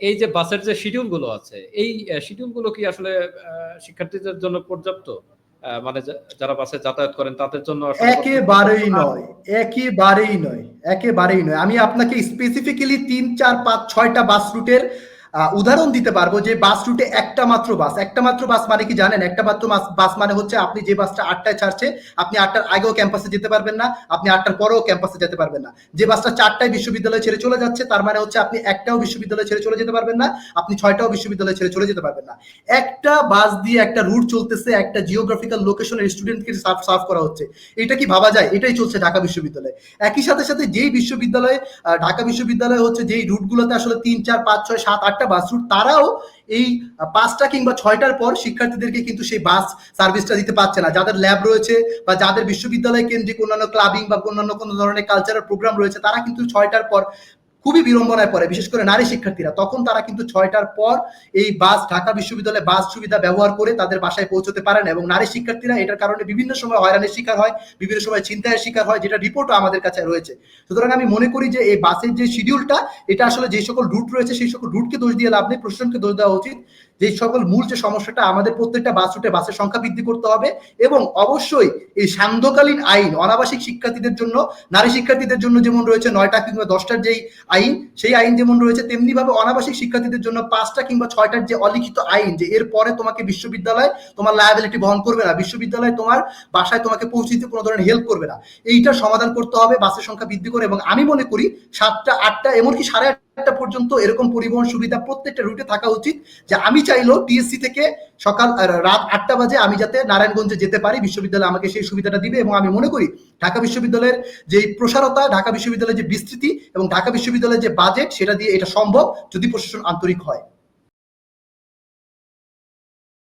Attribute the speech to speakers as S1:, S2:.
S1: এই যে বাসের যে শিডিউলগুলো আছে এই শিডিউলগুলো কি আসলে শিক্ষার্থীদের জন্য পর্যাপ্ত? মানে যারা বাসে যাতায়াত করেন তাদের জন্য
S2: একেবারেই নয় একেবারেই নয় একেবারেই নয়। আমি আপনাকে স্পেসিফিক্যালি তিন চার পাঁচ ছয়টা বাস রুটের উদাহরণ দিতে পারব যে বাস রুটে একটা মাত্র বাস একটা মাত্র বাস মানে কি জানেন? একটা মাত্র বাস মানে হচ্ছে আপনি যে বাসটা আটটায় ছাড়ছে, আপনি আটটার আগেও ক্যাম্পাসে যেতে পারবেন না, আপনি আটটার পরেও ক্যাম্পাসে যেতে পারবেন না। যে বাসটা চারটায় বিশ্ববিদ্যালয় ছেড়ে চলে যাচ্ছে, তার মানে হচ্ছে আপনি একটাও বিশ্ববিদ্যালয় ছেড়ে চলে যেতে পারবেন না, আপনি ছয়টাও বিশ্ববিদ্যালয় ছেড়ে চলে যেতে পারবেন না। একটা বাস দিয়ে একটা রুট চলতেছে, একটা জিওগ্রাফিক্যাল লোকেশনের স্টুডেন্টকে সার্ভ করা হচ্ছে। এটা কি ভাবা যায়? এটাই চলছে ঢাকা বিশ্ববিদ্যালয়ে। একই সাথে সাথে যেই বিশ্ববিদ্যালয়ে ঢাকা বিশ্ববিদ্যালয় হচ্ছে যেই রুটগুলোতে আসলে তিন, চার, পাঁচ, ছয়, সাত আটটা বাস রুট তারাও এই পাঁচটা কিংবা ছয়টার পর শিক্ষার্থীদেরকে কিন্তু সেই বাস সার্ভিসটা দিতে পারছে না। যাদের ল্যাব রয়েছে বা যাদের বিশ্ববিদ্যালয় কেন্দ্রিক অন্যান্য ক্লাবিং বা অন্যান্য কোনো ধরনের কালচারাল প্রোগ্রাম রয়েছে, তারা কিন্তু ছয়টার পর খুবই বিড়ম্বনায় পড়ে, বিশেষ করে নারী শিক্ষার্থীরা। তখন তারা কিন্তু ছয়টার পর এই বাস, ঢাকা বিশ্ববিদ্যালয়ে বাস সুবিধা ব্যবহার করে তাদের বাসায় পৌঁছতে পারেন এবং নারী শিক্ষার্থীরা এটার কারণে বিভিন্ন সময় হয়রানির শিকার হয়, বিভিন্ন সময় চিন্তায়ের শিকার হয়, যেটা রিপোর্টও আমাদের কাছে রয়েছে। সুতরাং আমি মনে করি যে এই বাসের যে শিডিউলটা এটা আসলে যে সকল রুট রয়েছে, সেই সকল রুটকে দোষ দিয়ে লাভ নেই, প্রশাসনকে দোষ দেওয়া উচিত। যে সকল মূল যে সমস্যাটা আমাদের প্রত্যেকটা বাস রুটে বাসের সংখ্যা বৃদ্ধি করতে হবে এবং অবশ্যই এই সান্ধ্যকালীন আইন, অনাবাসিক শিক্ষার্থীদের জন্য, নারী শিক্ষার্থীদের জন্য যেমন রয়েছে নয়টা কিংবা দশটার যেই আইন, সেই আইন যেমন রয়েছে তেমনি ভাবে অনাবাসিক শিক্ষার্থীদের জন্য পাঁচটা কিংবা ছয়টার যে অলিখিত আইন, যে এর পরে তোমাকে বিশ্ববিদ্যালয় তোমার লায়াবিলিটি বহন করবে না, বিশ্ববিদ্যালয় তোমার বাসায় তোমাকে পৌঁছে দিতে কোনো ধরনের হেল্প করবে না। এইটা সমাধান করতে হবে, বাসের সংখ্যা বৃদ্ধি করে এবং আমি মনে করি সাতটা, আটটা, এমনকি সাড়ে আটটা পর্যন্ত এরকম পরিবহন সুবিধা প্রত্যেকটা রুটে থাকা উচিত যে আমি চাইলেও টিএসসি থেকে সকাল রাত আটটা বাজে আমি যাতে নারায়ণগঞ্জে যেতে পারি, বিশ্ববিদ্যালয় আমাকে সেই সুবিধাটা দিবে এবং আমি মনে করি ঢাকা বিশ্ববিদ্যালয়ের যে প্রসারতা, ঢাকা বিশ্ববিদ্যালয়ের যে বিস্তৃতি এবং ঢাকা বিশ্ববিদ্যালয়ের যে বাজেট সেটা দিয়ে এটা সম্ভব যদি প্রশাসন আন্তরিক হয়।